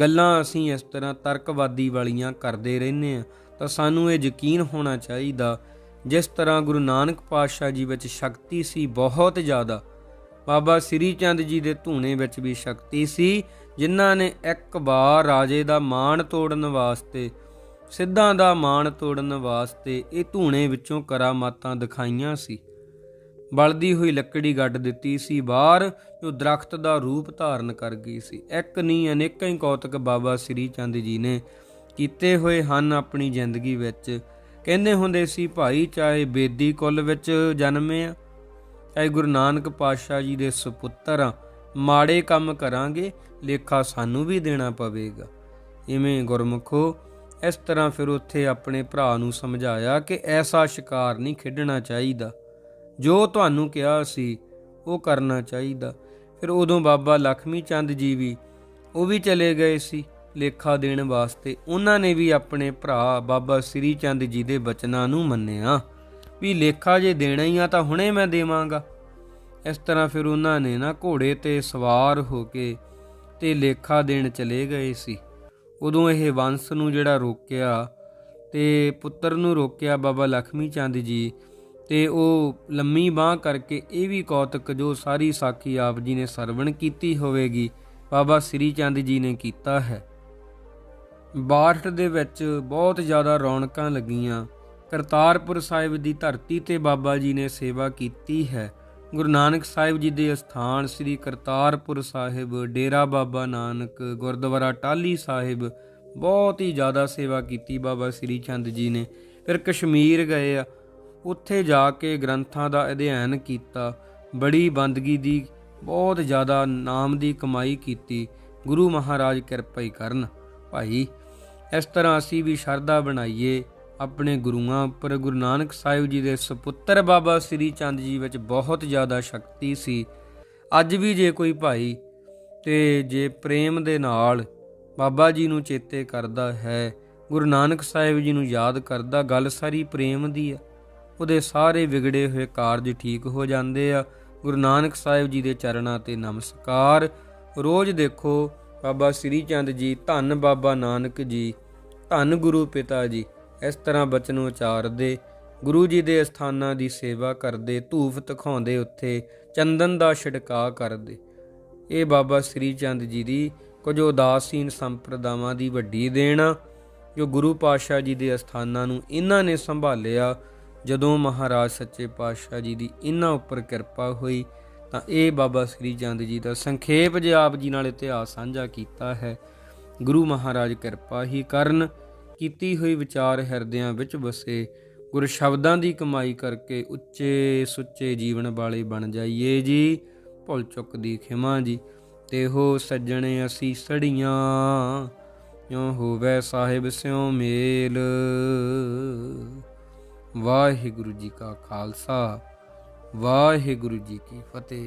ਗੱਲਾਂ ਅਸੀਂ ਇਸ ਤਰ੍ਹਾਂ ਤਰਕਵਾਦੀ ਵਾਲੀਆਂ ਕਰਦੇ ਰਹਿੰਦੇ ਆ ਤਾਂ ਸਾਨੂੰ ਇਹ ਯਕੀਨ ਹੋਣਾ ਚਾਹੀਦਾ, ਜਿਸ ਤਰ੍ਹਾਂ ਗੁਰੂ ਨਾਨਕ ਪਾਤਸ਼ਾਹ ਜੀ ਵਿੱਚ ਸ਼ਕਤੀ ਸੀ ਬਹੁਤ ਜ਼ਿਆਦਾ, ਬਾਬਾ ਸ੍ਰੀ ਚੰਦ ਜੀ ਦੇ ਧੂਣੇ ਵਿੱਚ ਵੀ ਸ਼ਕਤੀ ਸੀ, ਜਿਨ੍ਹਾਂ ਨੇ ਇੱਕ ਵਾਰ ਰਾਜੇ ਦਾ ਮਾਣ ਤੋੜਨ ਵਾਸਤੇ, ਸਿੱਧਾਂ ਦਾ ਮਾਣ ਤੋੜਨ ਵਾਸਤੇ ਇਹ ਧੂਣੇ ਵਿੱਚੋਂ ਕਰਾਮਾਤਾਂ ਦਿਖਾਈਆਂ ਸੀ। ਬਲਦੀ ਹੋਈ ਲੱਕੜੀ ਗੱਡ ਦਿੱਤੀ ਸੀ ਬਾਹਰ, ਜੋ ਦਰਖਤ ਦਾ ਰੂਪ ਧਾਰਨ ਕਰ ਗਈ ਸੀ। ਇੱਕ ਨਹੀਂ ਅਨੇਕਾਂ ਹੀ ਕੌਤਕ ਬਾਬਾ ਸ੍ਰੀ ਚੰਦ ਜੀ ਨੇ ਕੀਤੇ ਹੋਏ ਹਨ ਆਪਣੀ ਜ਼ਿੰਦਗੀ ਵਿੱਚ। ਕਹਿੰਦੇ ਹੁੰਦੇ ਸੀ, ਭਾਈ, ਚਾਹੇ ਬੇਦੀ ਕੁੱਲ ਵਿੱਚ ਜਨਮੇ ਆ, ਚਾਹੇ ਗੁਰੂ ਨਾਨਕ ਪਾਤਸ਼ਾਹ ਜੀ ਦੇ ਸੁਪੁੱਤਰ ਆ, ਮਾੜੇ ਕੰਮ ਕਰਾਂਗੇ, ਲੇਖਾ ਸਾਨੂੰ ਵੀ ਦੇਣਾ ਪਵੇਗਾ। ਇਵੇਂ ਗੁਰਮੁਖੋ, ਇਸ ਤਰ੍ਹਾਂ ਫਿਰ ਉੱਥੇ ਆਪਣੇ ਭਰਾ ਨੂੰ ਸਮਝਾਇਆ ਕਿ ਐਸਾ ਸ਼ਿਕਾਰ ਨਹੀਂ ਖੇਡਣਾ ਚਾਹੀਦਾ। ਜੋ ਤੁਹਾਨੂੰ ਕਿਹਾ ਸੀ, ਉਹ ਕਰਨਾ ਚਾਹੀਦਾ। ਫਿਰ ਉਦੋਂ ਬਾਬਾ ਲਖਮੀ ਚੰਦ ਜੀ ਵੀ, ਉਹ ਵੀ ਚਲੇ ਗਏ ਸੀ। ਲੇਖਾ ਦੇਣ ਵਾਸਤੇ ਉਹਨਾਂ ਨੇ ਵੀ ਆਪਣੇ ਭਰਾ ਬਾਬਾ ਸ੍ਰੀ ਚੰਦ ਜੀ ਦੇ ਬਚਨਾਂ ਨੂੰ ਮੰਨਿਆ। ਵੀ ਲੇਖਾ ਜੇ ਦੇਣਾ ਹੀ ਆ ਤਾਂ ਹੁਣੇ ਮੈਂ ਦੇਵਾਂਗਾ। ਇਸ ਤਰ੍ਹਾਂ ਫਿਰ ਉਹਨਾਂ ਨੇ ਨਾ ਘੋੜੇ ਤੇ ਸਵਾਰ ਹੋ ਕੇ ਤੇ ਲੇਖਾ ਦੇਣ ਚਲੇ ਗਏ ਸੀ। ਉਦੋਂ ਇਹ ਵੰਸ ਨੂੰ ਜਿਹੜਾ ਰੋਕਿਆ ਤੇ ਪੁੱਤਰ ਨੂੰ ਰੋਕਿਆ ਬਾਬਾ ਲਖਮੀ ਚੰਦ ਜੀ ਤੇ ਉਹ ਲੰਮੀ ਬਾਹ ਕਰਕੇ ਇਹ ਵੀ ਕੌਤਕ ਜੋ ਸਾਰੀ ਸਾਖੀ ਆਪ ਜੀ ਨੇ ਸਰਵਣ ਕੀਤੀ ਹੋਵੇਗੀ, ਬਾਬਾ ਸ੍ਰੀ ਚੰਦ ਜੀ ਨੇ ਕੀਤਾ ਹੈ। ਬਾਰਠ ਦੇ ਵਿੱਚ ਬਹੁਤ ਜ਼ਿਆਦਾ ਰੌਣਕਾਂ ਲੱਗੀਆਂ। ਕਰਤਾਰਪੁਰ ਸਾਹਿਬ ਦੀ ਧਰਤੀ ਤੇ ਬਾਬਾ ਜੀ ਨੇ ਸੇਵਾ ਕੀਤੀ ਹੈ। ਗੁਰੂ ਨਾਨਕ ਸਾਹਿਬ ਜੀ ਦੇ ਅਸਥਾਨ ਸ੍ਰੀ ਕਰਤਾਰਪੁਰ ਸਾਹਿਬ, ਡੇਰਾ ਬਾਬਾ ਨਾਨਕ, ਗੁਰਦੁਆਰਾ ਟਾਲੀ ਸਾਹਿਬ, ਬਹੁਤ ਹੀ ਜ਼ਿਆਦਾ ਸੇਵਾ ਕੀਤੀ ਬਾਬਾ ਸ੍ਰੀ ਚੰਦ ਜੀ ਨੇ। ਫਿਰ ਕਸ਼ਮੀਰ ਗਏ ਆ। ਉੱਥੇ ਜਾ ਕੇ ਗ੍ਰੰਥਾਂ ਦਾ ਅਧਿਐਨ ਕੀਤਾ। ਬੜੀ ਬੰਦਗੀ ਦੀ, ਬਹੁਤ ਜ਼ਿਆਦਾ ਨਾਮ ਦੀ ਕਮਾਈ ਕੀਤੀ। ਗੁਰੂ ਮਹਾਰਾਜ ਕਿਰਪਾ ਹੀ ਕਰਨ। ਭਾਈ ਇਸ ਤਰ੍ਹਾਂ ਅਸੀਂ ਵੀ ਸ਼ਰਧਾ ਬਣਾਈਏ ਆਪਣੇ ਗੁਰੂਆਂ ਉੱਪਰ। ਗੁਰੂ ਨਾਨਕ ਸਾਹਿਬ ਜੀ ਦੇ ਸੁਪੁੱਤਰ ਬਾਬਾ ਸ੍ਰੀ ਚੰਦ ਜੀ ਵਿੱਚ ਬਹੁਤ ਜ਼ਿਆਦਾ ਸ਼ਕਤੀ ਸੀ। ਅੱਜ ਵੀ ਜੇ ਕੋਈ ਭਾਈ ਤੇ ਜੇ ਪ੍ਰੇਮ ਦੇ ਨਾਲ ਬਾਬਾ ਜੀ ਨੂੰ ਚੇਤੇ ਕਰਦਾ ਹੈ, ਗੁਰੂ ਨਾਨਕ ਸਾਹਿਬ ਜੀ ਨੂੰ ਯਾਦ ਕਰਦਾ, ਗੱਲ ਸਾਰੀ ਪ੍ਰੇਮ ਦੀ ਆ। ਉਹਦੇ ਸਾਰੇ ਵਿਗੜੇ ਹੋਏ ਕਾਰਜ ਠੀਕ ਹੋ ਜਾਂਦੇ ਆ। ਗੁਰੂ ਨਾਨਕ ਸਾਹਿਬ ਜੀ ਦੇ ਚਰਨਾਂ ਤੇ ਨਮਸਕਾਰ। ਰੋਜ਼ ਦੇਖੋ ਬਾਬਾ ਸ੍ਰੀ ਚੰਦ ਜੀ, ਧੰਨ ਬਾਬਾ ਨਾਨਕ ਜੀ, ਧੰਨ ਗੁਰੂ ਪਿਤਾ ਜੀ, ਇਸ ਤਰ੍ਹਾਂ ਬਚਨ ਉਚਾਰਦੇ, ਗੁਰੂ ਜੀ ਦੇ ਅਸਥਾਨਾਂ ਦੀ ਸੇਵਾ ਕਰਦੇ, ਧੂਫ ਤਖਾਉਂਦੇ ਉੱਥੇ, ਚੰਦਨ ਦਾ ਛਿੜਕਾ ਕਰਦੇ। ਇਹ ਬਾਬਾ ਸ੍ਰੀ ਚੰਦ ਜੀ ਦੀ ਕੁਝ ਉਦਾਸੀਨ ਸੰਪਰਦਾਵਾਂ ਦੀ ਵੱਡੀ ਦੇਣ ਜੋ ਗੁਰੂ ਪਾਤਸ਼ਾਹ ਜੀ ਦੇ ਅਸਥਾਨਾਂ ਨੂੰ ਇਹਨਾਂ ਨੇ ਸੰਭਾਲਿਆ, ਜਦੋਂ ਮਹਾਰਾਜ ਸੱਚੇ ਪਾਤਸ਼ਾਹ ਜੀ ਦੀ ਇਹਨਾਂ ਉੱਪਰ ਕਿਰਪਾ ਹੋਈ ਤਾਂ ਇਹ ਬਾਬਾ ਸ੍ਰੀ ਚੰਦ ਜੀ ਦਾ ਸੰਖੇਪ ਜਿਹਾ ਆਪ ਜੀ ਨਾਲ ਇਤਿਹਾਸ ਸਾਂਝਾ ਕੀਤਾ ਹੈ। ਗੁਰੂ ਮਹਾਰਾਜ ਕਿਰਪਾ ਹੀ ਕਰਨ ਕੀਤੀ ਹੋਈ ਵਿਚਾਰ ਹਿਰਦਿਆਂ ਵਿੱਚ ਵਸੇ, ਗੁਰ ਸ਼ਬਦਾਂ ਦੀ ਕਮਾਈ ਕਰਕੇ ਉੱਚੇ ਸੁੱਚੇ ਜੀਵਨ ਵਾਲੇ ਬਣ ਜਾਈਏ ਜੀ, ਭੁੱਲ ਚੁੱਕ ਦੀ ਖਿਮਾ ਜੀ, ਤੇ ਹੋ ਸੱਜਣੇ ਅਸੀਂ ਸੜੀਆਂ ਜੋ ਹੋਵੇ ਸਾਹਿਬ ਸਿਉ ਮੇਲ। ਵਾਹਿਗੁਰੂ ਜੀ ਕਾ ਖਾਲਸਾ। ਵਾਹਿਗੁਰੂ ਜੀ ਕੀ ਫਤਿਹ।